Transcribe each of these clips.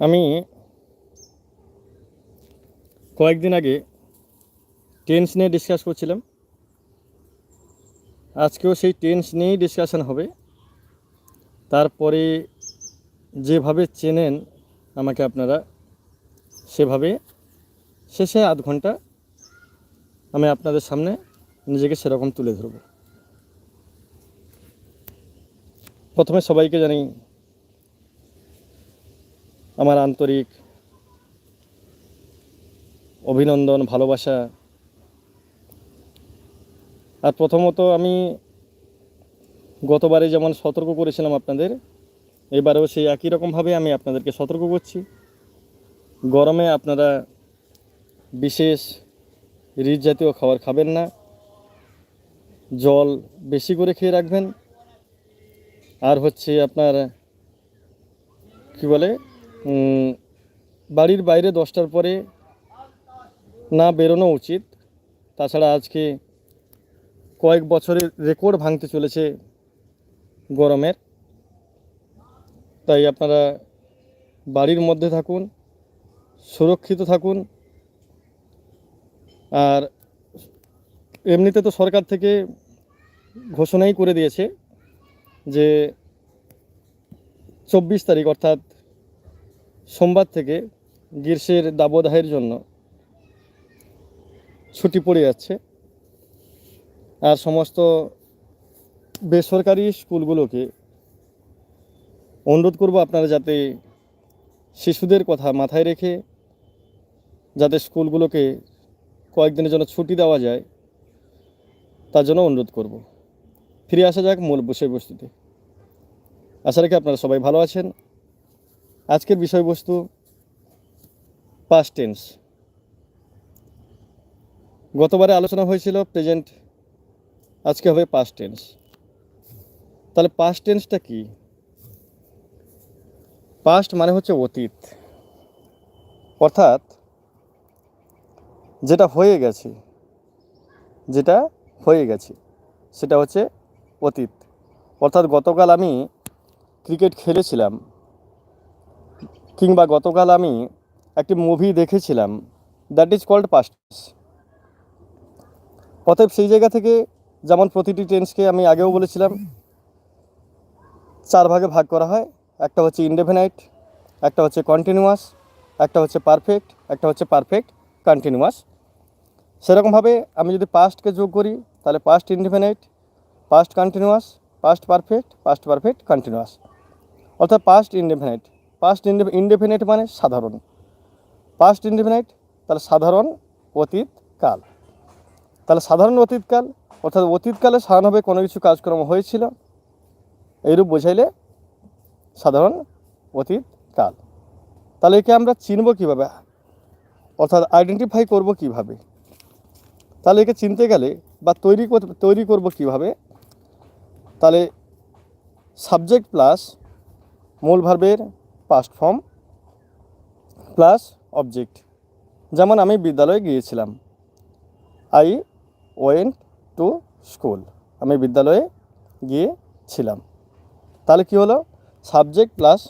আমি কয়েকদিন আগে টেন্স নিয়ে ডিসকাস করছিলাম। আজকেও সেই টেন্স নিয়েই ডিসকাশন হবে। তারপরে যেভাবে চেনেন আমাকে আপনারা, সেভাবে শেষে আধ ঘণ্টা আমি আপনাদের সামনে নিজেকে সেরকম তুলে ধরব। প্রথমে সবাইকে জানি আমার আন্তরিক অভিনন্দন, ভালোবাসা। আর প্রথমত আমি গতবারে যেমন সতর্ক করেছিলাম আপনাদের, এবারেও সেই একই রকমভাবে আমি আপনাদেরকে সতর্ক করছি। গরমে আপনারা বিশেষ রিচ জাতীয় খাবার খাবেন না। জল বেশি করে খেয়ে রাখবেন। আর হচ্ছে আপনার, কি বলে? বাড়ির বাইরে দশটার পরে না বেরোনো উচিত। তাছাড়া আজকে কয়েক বছরের রেকর্ড ভাঙতে চলেছে গরমের। তাই আপনারা বাড়ির মধ্যে থাকুন, সুরক্ষিত থাকুন। আর এমনিতে তো সরকার থেকে ঘোষণাই করে দিয়েছে যে চব্বিশ তারিখ অর্থাৎ সোমবার থেকে গ্রীষ্মের দাবদাহের জন্য ছুটি পড়ে যাচ্ছে। আর সমস্ত বেসরকারি স্কুলগুলোকে অনুরোধ করব আপনারা যাতে শিশুদের কথা মাথায় রেখে যাতে স্কুলগুলোকে কয়েকদিনের জন্য ছুটি দেওয়া যায়, তার জন্য অনুরোধ করব। ফিরে আসা যাক মূল বিষয়বস্তুতে। আশা রাখি আপনারা সবাই ভালো আছেন। আজকের বিষয়বস্তু পাস্ট টেন্স গতবারে আলোচনা হয়েছিল প্রেজেন্ট আজকে হবে পাস্ট টেন্স তাহলে পাস্ট টেন্সটা কি? পাস্ট মানে হচ্ছে অতীত। অর্থাৎ যেটা হয়ে গেছে, যেটা হয়ে গেছে, সেটা হচ্ছে অতীত। অর্থাৎ গতকাল আমি ক্রিকেট খেলেছিলাম। কিংবা গতকাল আমি একটি মুভি দেখেছিলাম দ্যাট ইজ কল্ড পাস্ট অতএব সেই জায়গা থেকে যেমন প্রতিটি টেন্সকে আমি আগেও বলেছিলাম, চার ভাগে ভাগ করা হয়। একটা হচ্ছে ইনডেফিনাইট একটা হচ্ছে কন্টিনিউয়াস একটা হচ্ছে পারফেক্ট একটা হচ্ছে পারফেক্ট কন্টিনিউয়াস সেরকমভাবে আমি যদি পাস্টকে যোগ করি, তাহলে past indefinite past continuous past perfect past perfect continuous অর্থাৎ পাস্ট ইনডেফিনাইট পাস্ট ইনডেফিনাইট মানে সাধারণ। পাস্ট ইনডেফিনাইট তাহলে সাধারণ অতীত কাল। তাহলে সাধারণ অতীতকাল অর্থাৎ অতীতকালে সাধারণভাবে কোনো কিছু কাজকর্ম হয়েছিল, এইরূপ বোঝাইলে সাধারণ অতীত কাল। তাহলে একে আমরা চিনব কীভাবে? অর্থাৎ আইডেন্টিফাই করব কীভাবে? তাহলে একে চিনতে গেলে বা তৈরি তৈরি করব কীভাবে? তাহলে সাবজেক্ট প্লাস মূল ভার্বের পাস্ট ফর্ম প্লাস অবজেক্ট যেমন আমি বিদ্যালয়ে গিয়েছিলাম। আই ওয়েন্ট টু স্কুল আমি বিদ্যালয়ে গিয়েছিলাম। তাহলে কি হলো? সাবজেক্ট প্লাস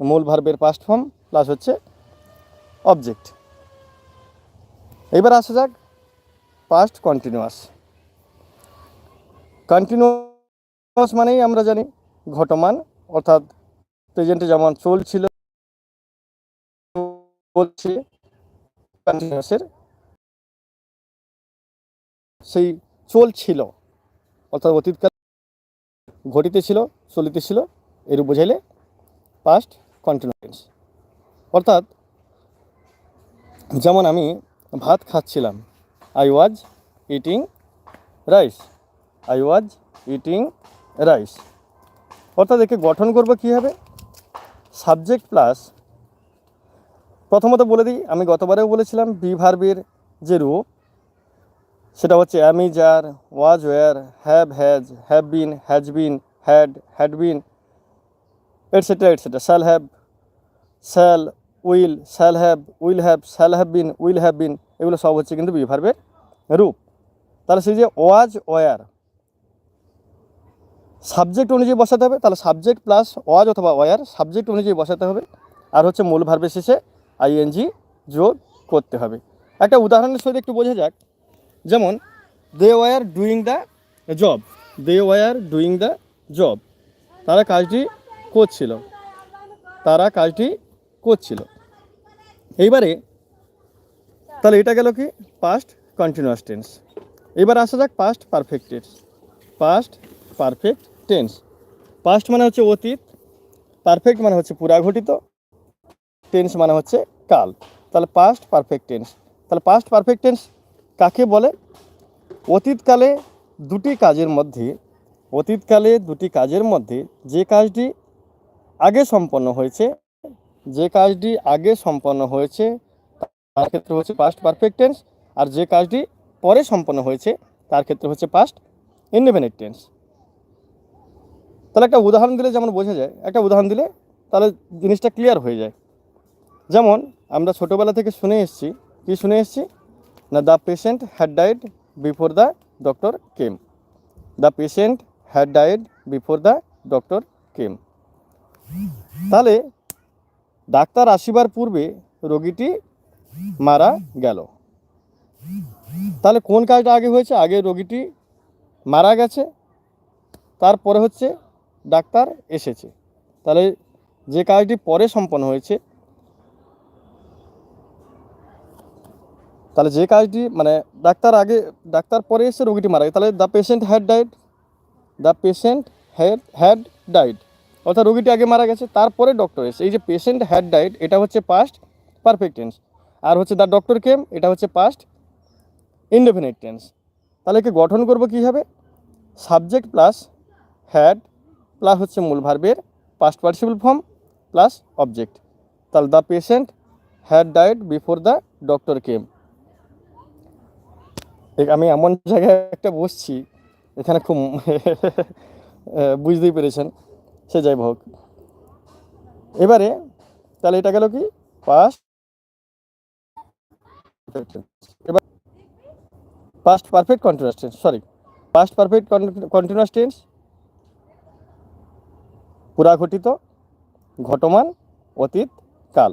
মূল ভার্বের পাস্ট ফর্ম প্লাস হচ্ছে অবজেক্ট এবার আসা যাক পাস্ট কন্টিনিউয়াস কন্টিনিউয়াস মানেই আমরা জানি ঘটমান, অর্থাৎ প্রেজেন্টে যেমন চলছিল, বলছে সেই চলছিল, অর্থাৎ অতীতকাল ঘটিতেছিল, চলিতেছিল এরূপ বোঝাইলে পাস্ট কন্টিনিউয়েন্স অর্থাৎ যেমন আমি ভাত খাচ্ছিলাম I was eating rice I was eating rice অর্থাৎ একে গঠন করব কীভাবে? সাবজেক্ট প্লাস, প্রথমত বলে দিই, আমি গতবারেও বলেছিলাম বি ভার্বের যে রূপ, সেটা হচ্ছে am are was were have has have been has been had had been etcetera etcetera shall have shall will shall have will have shall have been will have been এগুলো সব হচ্ছে কিন্তু বিভার্বের রূপ। তাহলে সেই যে ওয়াজ ওয়ার সাবজেক্ট অনুযায়ী বসাতে হবে, তাহলে সাবজেক্ট প্লাস ওয়াজ অথবা ওয়ার সাবজেক্ট অনুযায়ী বসাতে হবে। আর হচ্ছে মূল ভার্বের শেষে আইএনজি যোগ করতে হবে। একটা উদাহরণের সহিত একটু বোঝা যাক। যেমন they were doing the job they were doing the job তারা কাজটি করছিল, তারা কাজটি করছিল। এইবারে, তাহলে এটা গেল কি? পাস্ট কন্টিনিউয়াস টেন্স এবার আসা যাক past perfect tense past perfect tense past মানে হচ্ছে অতীত পারফেক্ট মানে হচ্ছে পুরাঘটিত টেন্স মানে হচ্ছে কাল। তাহলে পাস্ট পারফেক্ট টেন্স তাহলে পাস্ট পারফেক্ট টেন্স কাকে বলে? অতীতকালে দুটি কাজের মধ্যে, অতীতকালে দুটি কাজের মধ্যে যে কাজটি আগে সম্পন্ন হয়েছে, যে কাজটি আগে সম্পন্ন হয়েছে, তার ক্ষেত্রে হচ্ছে পাস্ট পারফেক্ট টেন্স আর যে কাজটি পরে সম্পন্ন হয়েছে, তার ক্ষেত্রে হচ্ছে পাস্ট ইনডেফিনিট টেন্স তাহলে একটা উদাহরণ দিলে যেমন বোঝা যায়, একটা উদাহরণ দিলে তাহলে জিনিসটা ক্লিয়ার হয়ে যায়। যেমন আমরা ছোটোবেলা থেকে শুনে এসেছি, কি শুনে এসেছি? না the patient had died before the doctor came the patient had died before the doctor came তাহলে ডাক্তার আসিবার পূর্বে রোগীটি মারা গেল। তাহলে কোন কাজটা আগে হয়েছে? আগে রোগীটি মারা গেছে। তারপরে হচ্ছে ডাক্তার এসেছে। তাহলে যে কাজটি পরে সম্পন্ন হয়েছে, তাহলে যে কাজটি মানে ডাক্তার আগে, ডাক্তার পরে এসে রোগীটি মারা গেছে, তাহলে the patient had died the patient had had died অর্থাৎ রোগীটি আগে মারা গেছে, তারপরে ডক্টর এসে এই যে পেশেন্ট হ্যাড ডাইড এটা হচ্ছে পাস্ট পারফেক্ট টেন্স আর হচ্ছে দ্য ডক্টর কেম এটা হচ্ছে পাস্ট ইনডেফিনিট টেন্স তাহলে একে গঠন করব কীভাবে? সাবজেক্ট প্লাস হ্যাড প্লাস হচ্ছে মূল ভার্বের past participle form plus object তাহলে the patient had died before the doctor came আমি এমন জায়গায় একটা বসছি, এখানে খুব বুঝতেই পেরেছেন। সে যাই হোক। এবারে, তাহলে এটা গেল কি? পাস্ট এবার past perfect continuous tense sorry past perfect continuous tense পুরাঘটিত ঘটমান অতীত কাল।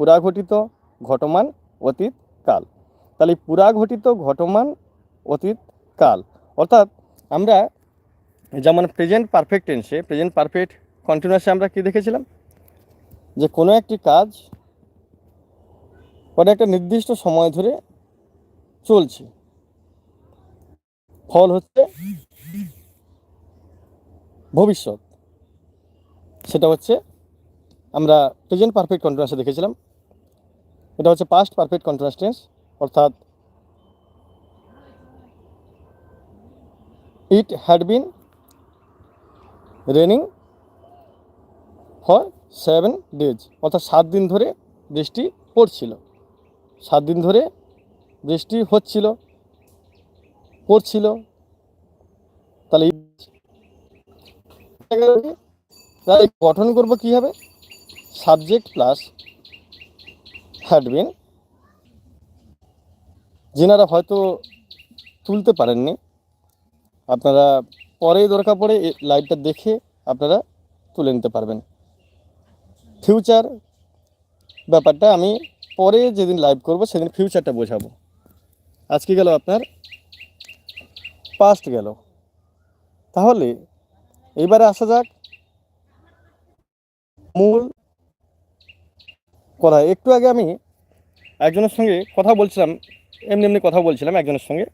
পুরাঘটিত ঘটমান অতীত কাল। তাহলে পুরাঘটিত ঘটমান অতীত কাল। অর্থাৎ আমরা যেমন প্রেজেন্ট পারফেক্ট টেন্সে প্রেজেন্ট পারফেক্ট কন্টিনিউয়াসে আমরা কি দেখেছিলাম? যে কোনো একটি কাজ পরে একটা নির্দিষ্ট সময় ধরে চলছে। ফল হচ্ছে ভবিষ্যৎ। সেটা হচ্ছে আমরা প্রেজেন্ট পারফেক্ট কন্টিনিউয়াসে দেখেছিলাম। এটা হচ্ছে পাস্ট পারফেক্ট কন্টিনিউয়াস টেন্স অর্থাৎ it had been raining for seven days অর্থাৎ সাত দিন ধরে বৃষ্টি পড়ছিল। সাত দিন ধরে বৃষ্টি হচ্ছিল, পড়ছিল। তাহলে তাহলে গঠন করব কীভাবে সাবজেক্ট প্লাস হ্যাড বিন যেনারা হয়তো তুলতে পারেননি, আপনারা পরে দরকার পড়ে লাইভটা দেখে আপনারা তুলে নিতে পারবেন। ফিউচার ব্যাপারটা আমি পরে যেদিন লাইভ করব, সেদিন ফিউচারটা বোঝাবো। আজকে গেল আপনার পাস্ট গেল। তাহলে এইবারে আসা যাক মূল কথা। একটু আগে আমি একজনের সঙ্গে কথা বলছিলাম, এমনি এমনি কথা বলছিলাম একজনের সঙ্গে।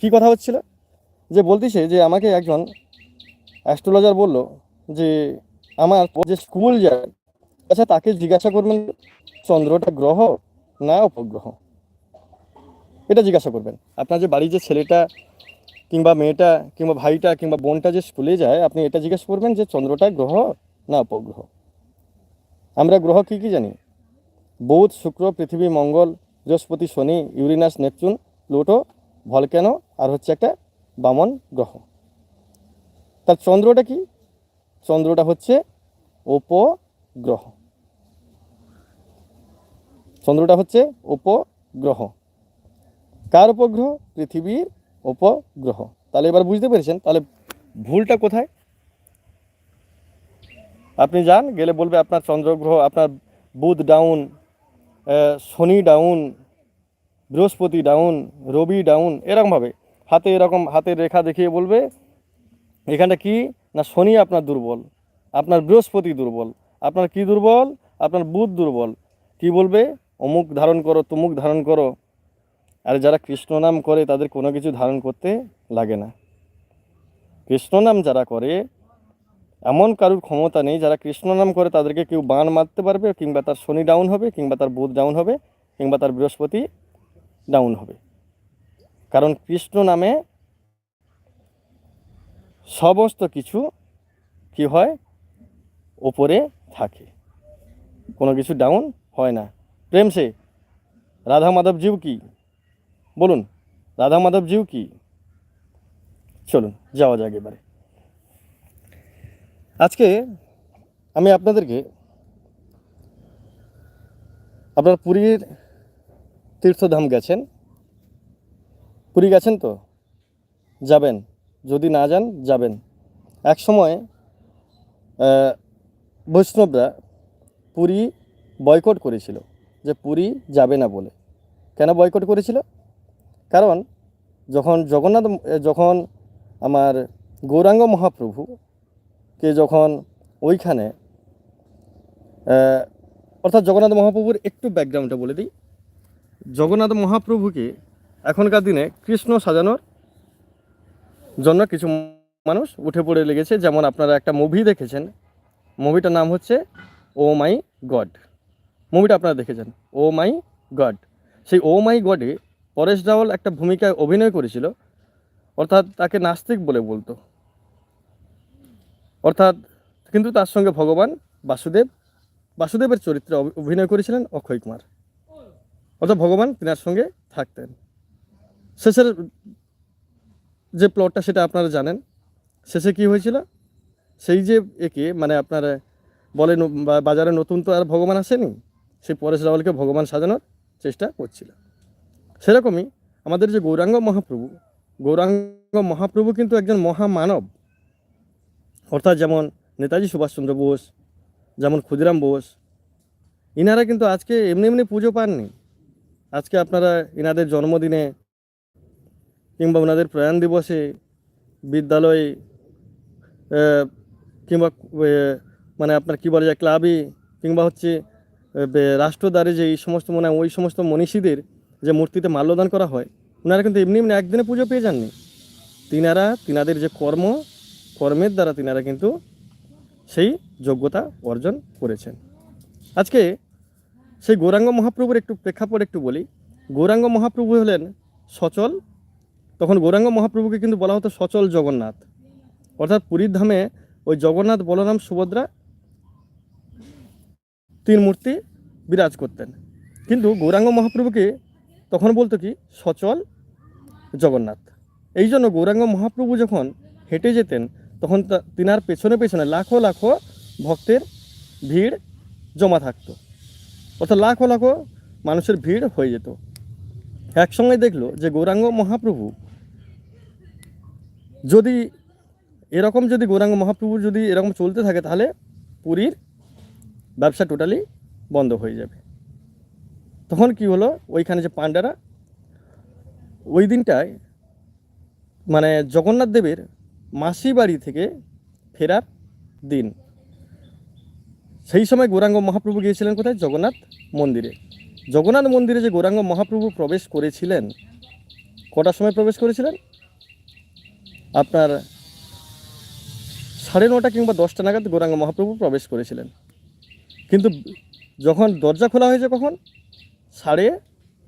কি কথা হচ্ছিল? যে বলতেছে যে আমাকে একজন অ্যাস্ট্রোলজার বলল যে আমার যে স্কুল যায় আচ্ছা তাকে জিজ্ঞাসা করবেন চন্দ্রটা গ্রহ না উপগ্রহ? এটা জিজ্ঞাসা করবেন। আপনার যে বাড়ির যে ছেলেটা কিংবা মেয়েটা কিংবা ভাইটা কিংবা বোনটা যে স্কুলে যায়, আপনি এটা জিজ্ঞাসা করবেন যে চন্দ্রটা গ্রহ না উপগ্রহ? আমরা গ্রহ কী কী জানি? বুধ, শুক্র, পৃথিবী, মঙ্গল, বৃহস্পতি, শনি, ইউরিনাস, নেপচুন, প্লুটো, ভলক্যানো আর হচ্ছে একটা বামন গ্রহ। তার চন্দ্রটা কি? চন্দ্রটা হচ্ছে উপগ্রহ। চন্দ্রটা হচ্ছে উপগ্রহ। কার উপগ্রহ? পৃথিবীর উপগ্রহ। তাহলে এবার বুঝতে পেরেছেন, তাহলে ভুলটা কোথায়? আপনি যান, গেলে বলবে আপনার চন্দ্রগ্রহ, আপনার বুধ ডাউন শনি ডাউন বৃহস্পতি ডাউন রবি ডাউন এরকমভাবে। হাতে এরকম হাতের রেখা দেখিয়ে বলবে, এখানটা কি? না, শনি আপনার দুর্বল, আপনার বৃহস্পতি দুর্বল, আপনার কি দুর্বল? আপনার বুধ দুর্বল। কি বলবে? অমুক ধারণ করো, তুমুক ধারণ করো। আর যারা কৃষ্ণ নাম করে, তাদের কোনো কিছু ধারণ করতে লাগে না। কৃষ্ণ নাম যারা করে এমন কারুর ক্ষমতা নেই যারা কৃষ্ণ নাম করে তাদেরকে কেউ বান মারতে পারবে, কিংবা তার শনি ডাউন হবে, কিংবা তার বুধ ডাউন হবে, কিংবা তার বৃহস্পতি ডাউন হবে। কারণ কৃষ্ণ নামে সমস্ত কিছু কি হয়? ওপরে থাকে। কোনো কিছু ডাউন হয় না। প্রেম সে, রাধা মাধব জিউ কি? বলুন, রাধা মাধব জিউ কি? চলুন, যাওয়া যাক এবারে। আজকে আমি আপনাদেরকে আপনার পুরীর তীর্থধাম গেছেন। পুরী গেছেন তো? যাবেন। যদি না যান, যাবেন। এক সময় বৈষ্ণবরা পুরী বয়কট করেছিল যে পুরী যাবে না বলে। কেন বয়কট করেছিল? কারণ যখন জগন্নাথ, যখন আমার গৌরাঙ্গ মহাপ্রভুকে যখন ওইখানে অর্থাৎ জগন্নাথ মহাপ্রভুর একটু ব্যাকগ্রাউন্ডটা বলে দিই। জগন্নাথ মহাপ্রভুকে এখনকার দিনে কৃষ্ণ সাজানোর জন্য কিছু মানুষ উঠে পড়ে লেগেছে। যেমন আপনারা একটা মুভি দেখেছেন। মুভিটার নাম হচ্ছে ও মাই গড। মুভিটা আপনারা দেখেছেন। Oh my god. সেই ও মাই গডে পরেশ রাওয়াল একটা ভূমিকায় অভিনয় করেছিল। অর্থাৎ তাকে নাস্তিক বলে বলতো। অর্থাৎ কিন্তু তার সঙ্গে ভগবান বাসুদেব, বাসুদেবের চরিত্রে অভিনয় করেছিলেন অক্ষয় কুমার। অর্থাৎ ভগবান তিনার সঙ্গে থাকতেন। শেষের যে প্লটটা সেটা আপনারা জানেন। শেষে কি হয়েছিল? সেই যে একে মানে আপনার বলে বাজারে নতুন তো আর ভগবান আসেনি, সেই পরেশ রাওয়ালকে ভগবান সাজানোর চেষ্টা করছিল। সেরকমই আমাদের যে গৌরাঙ্গ মহাপ্রভু গৌরাঙ্গ মহাপ্রভু কিন্তু একজন মহামানব। অর্থাৎ যেমন নেতাজি সুভাষচন্দ্র বোস, যেমন ক্ষুদিরাম বোস, ইনারা কিন্তু আজকে এমনি এমনি পুজো পাননি। আজকে আপনারা ইনাদের জন্মদিনে কিংবা ওনাদের প্রয়াণ দিবসে বিদ্যালয়ে কিংবা মানে আপনার কী বলা যায় ক্লাবে কিংবা হচ্ছে রাষ্ট্রদ্বারে যে এই সমস্ত মনে ওই সমস্ত মনীষীদের যে মূর্তিতে মাল্যদান করা হয়, ওনারা কিন্তু এমনি এমনি একদিনে পুজো পেয়ে যাননি। তিনারা, তিনাদের যে কর্ম কর্মের দ্বারা তিনারা কিন্তু সেই যোগ্যতা অর্জন করেছেন। আজকে সেই গৌরাঙ্গ মহাপ্রভুর একটু প্রেক্ষাপট একটু বলি। গৌরাঙ্গ মহাপ্রভু হলেন সচল। তখন গৌরাঙ্গ মহাপ্রভুকে কিন্তু বলা হতো সচল জগন্নাথ। অর্থাৎ পুরীর ধামে ওই জগন্নাথ বলরাম সুভদ্রা তিন মূর্তি বিরাজ করতেন। কিন্তু গৌরাঙ্গ মহাপ্রভুকে তখন বলতো কি, সচল জগন্নাথ। এই জন্য গৌরাঙ্গ মহাপ্রভু যখন হেঁটে যেতেন তখন তিনার পেছনে পেছনে লাখো লাখো ভক্তের ভিড় জমা থাকতো। অর্থাৎ লাখো লাখো মানুষের ভিড় হয়ে যেত। একসঙ্গে দেখল যে গৌরাঙ্গ মহাপ্রভু, যদি এরকম যদি গৌরাঙ্গ মহাপ্রভু যদি এরকম চলতে থাকে, তাহলে পুরীর ব্যবসা টোটালি বন্ধ হয়ে যাবে। তখন কি হলো? ওইখানে যে পাণ্ডারা, ওই দিনটায় মানে জগন্নাথ দেবের মাসি বাড়ি থেকে ফেরার দিন। সেই সময় গৌরাঙ্গ মহাপ্রভু গিয়েছিলেন কোথায়? জগন্নাথ মন্দিরে। জগন্নাথ মন্দিরে যে গৌরাঙ্গ মহাপ্রভু প্রবেশ করেছিলেন, কটার সময় প্রবেশ করেছিলেন? আপনার সাড়ে নটা কিংবা দশটা নাগাদ গৌরাঙ্গ মহাপ্রভু প্রবেশ করেছিলেন। কিন্তু যখন দরজা খোলা হয়েছে কখন? সাড়ে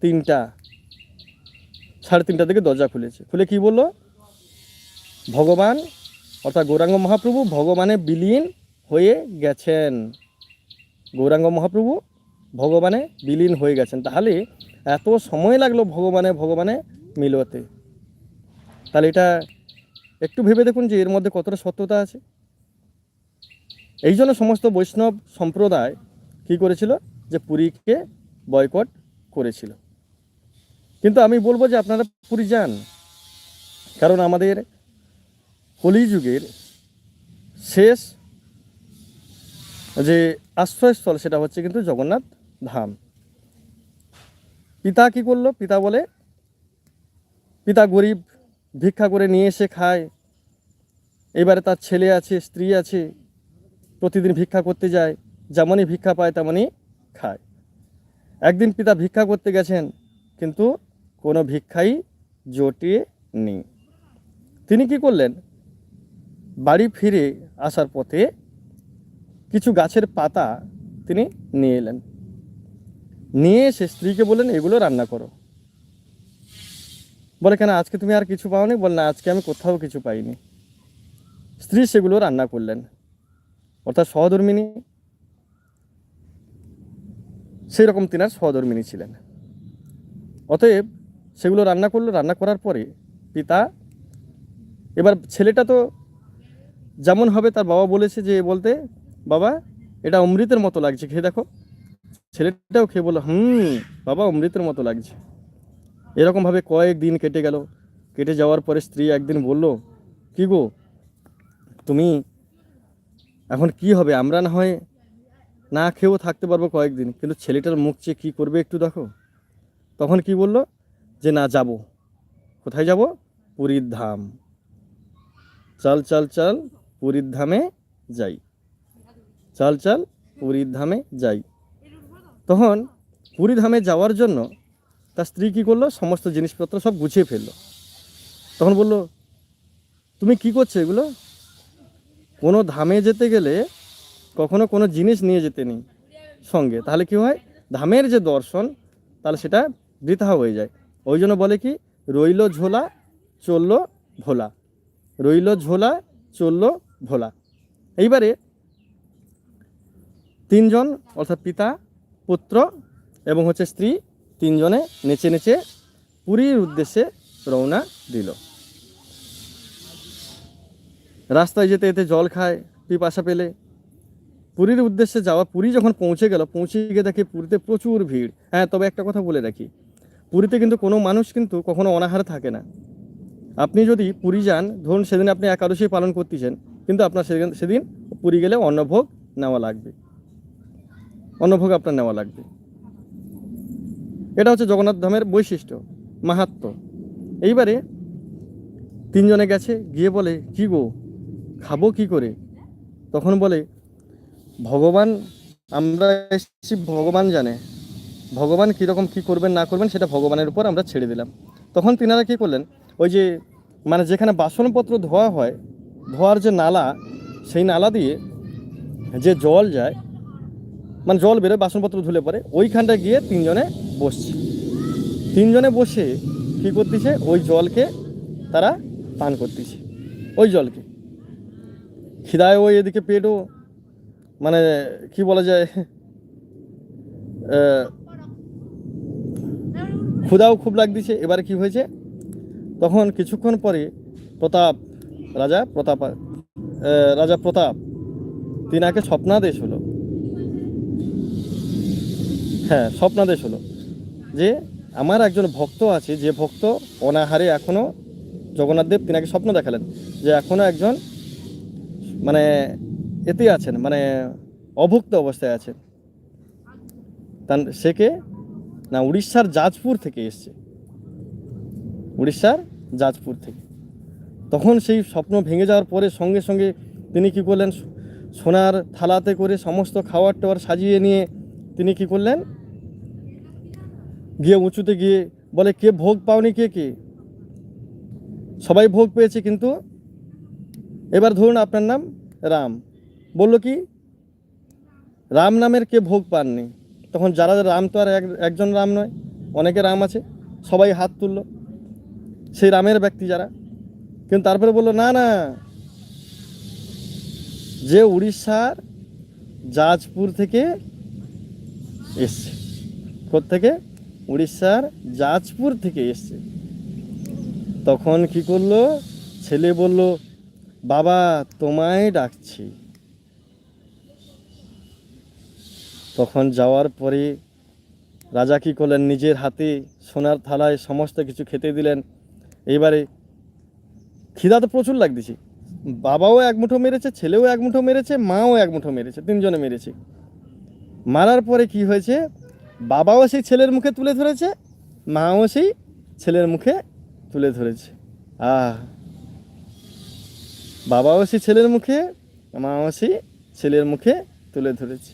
তিনটা। সাড়ে তিনটা থেকে দরজা খুলেছে। খুলে কি বলল? ভগবান, অর্থাৎ গৌরাঙ্গ মহাপ্রভু ভগবানে বিলীন হয়ে গেছেন। গৌরাঙ্গ মহাপ্রভু ভগবানে বিলীন হয়ে গেছেন। তাহলে এত সময় লাগল ভগবানে ভগবানে মিলতে। তাহলে এটা একটু ভেবে দেখুন যে এর মধ্যে কতটা সত্যতা আছে। এই জন্য সমস্ত বৈষ্ণব সম্প্রদায় কি করেছিল? যে পুরীকে বয়কট করেছিল। কিন্তু আমি বলব যে আপনারা পুরী যান কারণ আমাদের কলিযুগের শেষ যে আশ্রয়স্থল সেটা হচ্ছে কিন্তু জগন্নাথ ধাম। পিতা কি করল? পিতা বলে, পিতা গরিব, ভিক্ষা করে নিয়ে এসে খায়। এবারে তার ছেলে আছে, স্ত্রী আছে, প্রতিদিন ভিক্ষা করতে যায়। যেমনই ভিক্ষা পায়, তেমনই খায়। একদিন পিতা ভিক্ষা করতে গেছেন, কিন্তু কোনো ভিক্ষাই জোটে নেই। তিনি কি করলেন? বাড়ি ফিরে আসার পথে কিছু গাছের পাতা তিনি নিয়ে এলেন। নিয়ে এসে স্ত্রীকে বললেন, এগুলো রান্না করো। বলে, কেন, আজকে তুমি আর কিছু পাওনি? বল, না, আজকে আমি কোথাও কিছু পাইনি। স্ত্রী সেগুলো রান্না করলেন। অর্থাৎ সহধর্মিনী সেই রকম তিনার সহধর্মিনী ছিলেন। অতএব সেগুলো রান্না করল। রান্না করার পরে পিতা, এবার ছেলেটা তো যেমন হবে তার বাবা বলেছে যে বলতে, বাবা, এটা অমৃতের মতো লাগছে, খেয়ে দেখো। ছেলেটাও খেয়ে বলল, হুম, বাবা, অমৃতের মতো লাগছে। এরকমভাবে কয়েক দিন কেটে গেল। কেটে যাওয়ার পরে স্ত্রী একদিন বলল, কি গো, তুমি এখন কি হবে? আমরা না হয় না খেয়েও থাকতে পারব কয়েকদিন, কিন্তু ছেলেটার মুখ চেয়ে কী করবে একটু দেখো। তখন কি বলল, যে না, যাব। কোথায় যাব? পুরীর ধাম। চাল চাল চাল পুরীর ধামে যাই। চাল চাল, পুরীর ধামে যাই। তখন পুরী ধামে যাওয়ার জন্য তার স্ত্রী কী করল? সমস্ত জিনিসপত্র সব গুছিয়ে ফেলল। তখন বলল, তুমি কি করছ এগুলো? কোনো ধামে যেতে গেলে কখনো কোনো জিনিস নিয়ে যেতে নেই সঙ্গে। তাহলে কি হয়? ধামের যে দর্শন, তাহলে সেটা বৃথা হয়ে যায়। ওই জন্য বলে কি? রইল ঝোলা, চলল ভোলা। রইল ঝোলা, চলল ভোলা। এইবারে তিনজন, অর্থাৎ পিতা, পুত্র এবং হচ্ছে স্ত্রী তিনজনে নেচে নেচে পুরীর উদ্দেশ্যে রওনা দিল। রাস্তায় যেতে যেতে জল খায়, পিপাসা পেলে। পুরীর উদ্দেশ্যে যাওয়া, পুরী যখন পৌঁছে গেল, পৌঁছে গিয়ে দেখে পুরীতে প্রচুর ভিড়। হ্যাঁ তবে একটা কথা বলে রাখি, পুরীতে কিন্তু কোনো মানুষ কিন্তু কখনো অনাহারে থাকে না। আপনি যদি পুরী যান, ধরুন সেদিন আপনি একাদশী পালন করতেছেন কিন্তু আপনার সেদিন সেদিন পুরী গেলে অন্নভোগ নেওয়া লাগবে। অন্নভোগ আপনার নেওয়া লাগবে। এটা হচ্ছে জগন্নাথ ধামের বৈশিষ্ট্য মাহাত্ম এইবারে তিনজনে গেছে, গিয়ে বলে, কি গো, খাব কি করে? তখন বলে, ভগবান, আমরা এসেছি, ভগবান জানে। ভগবান কীরকম কী করবেন, না করবেন, সেটা ভগবানের উপর আমরা ছেড়ে দিলাম। তখন তিনারা কী করলেন, ওই যে মানে যেখানে বাসনপত্র ধোয়া হয় ধোয়ার যে নালা সেই নালা দিয়ে যে জল যায় মানে জল বেরোয় বাসনপত্র ধুলে পরে ওইখানটায় গিয়ে তিনজনে বসছে। তিনজনে বসে কী করতেছে? ওই জলকে তারা পান করতেছে। ওই জলকে। খিদায় ওই এদিকে পেটও মানে কি বলা যায় আহ, ক্ষুধাও খুব লাগতেছে। এবারে কি হয়েছে? তখন কিছুক্ষণ পরে প্রতাপ রাজা প্রতাপ রাজা প্রতাপ, তিনাকে স্বপ্নাদেশ হলো। হ্যাঁ স্বপ্নাদেশ হলো। যে আমার একজন ভক্ত আছে, যে ভক্ত অনাহারে এখনও জগন্নাথ দেব তিনাকে স্বপ্ন দেখালেন, যে এখনও একজন মানে এতে আছেন মানে অভুক্ত অবস্থায় আছেন। তার সে কে না উড়িষ্যার জাজপুর থেকে এসছে। উড়িষ্যার জাজপুর থেকে। তখন সেই স্বপ্ন ভেঙে যাওয়ার পরে সঙ্গে সঙ্গে তিনি কি করলেন? সোনার থালাতে করে সমস্ত খাবার টাবার সাজিয়ে নিয়ে তিনি কি করলেন? গিয়ে উঁচুতে গিয়ে বলে, কে ভোগ পাওনি কে কে? সবাই ভোগ পেয়েছে কিন্তু। এবার ধরুন আপনার নাম রাম। বলল কি, রাম নামের কে ভোগ পাননি? তখন যারা রাম তো আর এক- একজন রাম নয়, অনেকে রাম আছে, সবাই হাত তুলল। সেই রামের ব্যক্তি যারা কিন্তু তারপরে বলল, না না। যে উড়িষ্যার জাজপুর থেকে এসছে থেকে উড়িষ্যার জাজপুর থেকে এসছে। তখন কি করল? ছেলে বলল, বাবা, তোমায় ডাকছি। তখন যাওয়ার পরে রাজা কি করলেন? নিজের হাতে সোনার থালায় সমস্ত কিছু খেতে দিলেন। এইবারে খিদা তো প্রচুর লাগতেছি। বাবাও এক মুঠো মেরেছে, ছেলেও এক মুঠো মেরেছে, মাও এক মুঠো মেরেছে, তিনজনে মেরেছে। মারার পরে কি হয়েছে? বাবাও সেই ছেলের মুখে তুলে ধরেছে, মাও সেই ছেলের মুখে তুলে ধরেছে। আহ। বাবাও সেই ছেলের মুখে, মাও সেই ছেলের মুখে তুলে ধরেছে।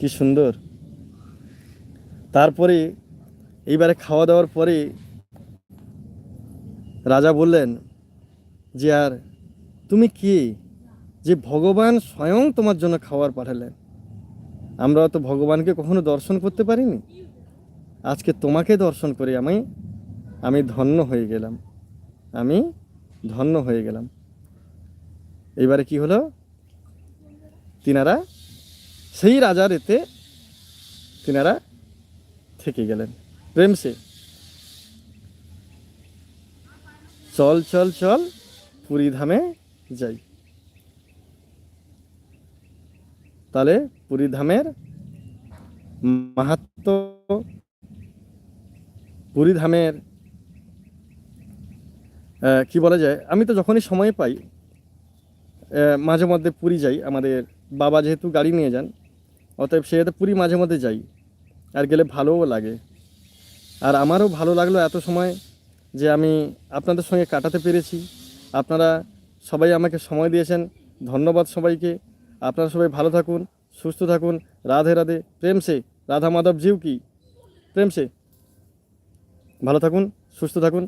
কি সুন্দর। তারপরে এইবারে খাওয়া দাওয়ার পরে রাজা বললেন যে আর, তুমি কে যে ভগবান স্বয়ং তোমার জন্য খাবার পাঠালেন? আমরা তো ভগবানকে কখনো দর্শন করতে পারিনি। আজকে তোমাকে দর্শন করে আমি আমি ধন্য হয়ে গেলাম। আমি ধন্য হয়ে গেলাম। এবারে কি হলো? তিনারা সেই রাজার এতে, তিনারা থেকে গেলেন। প্রেম সে চল চল চল, পুরী ধামে যাই। তাহলে পুরী ধামের মাহাত্ম পুরী ধামের কি বলা যায়? আমি তো যখনই সময় পাই মাঝে মধ্যে পুরী যাই। আমাদের বাবা যেহেতু গাড়ি নিয়ে যান, অতএব সেহেতু পুরী মাঝে মধ্যে যাই। আর গেলে ভালোও লাগে। আর আমারও ভালো লাগল এত সময় যে আমি আপনাদের সঙ্গে কাটাতে পেরেছি। আপনারা সবাই আমাকে সময় দিয়েছেন। ধন্যবাদ সবাইকে। আপনারা সবাই ভালো থাকুন, সুস্থ থাকুন। রাধে রাধে। প্রেম সে, রাধা মাধব জিউ কি? প্রেম সে। ভালো থাকুন, সুস্থ থাকুন।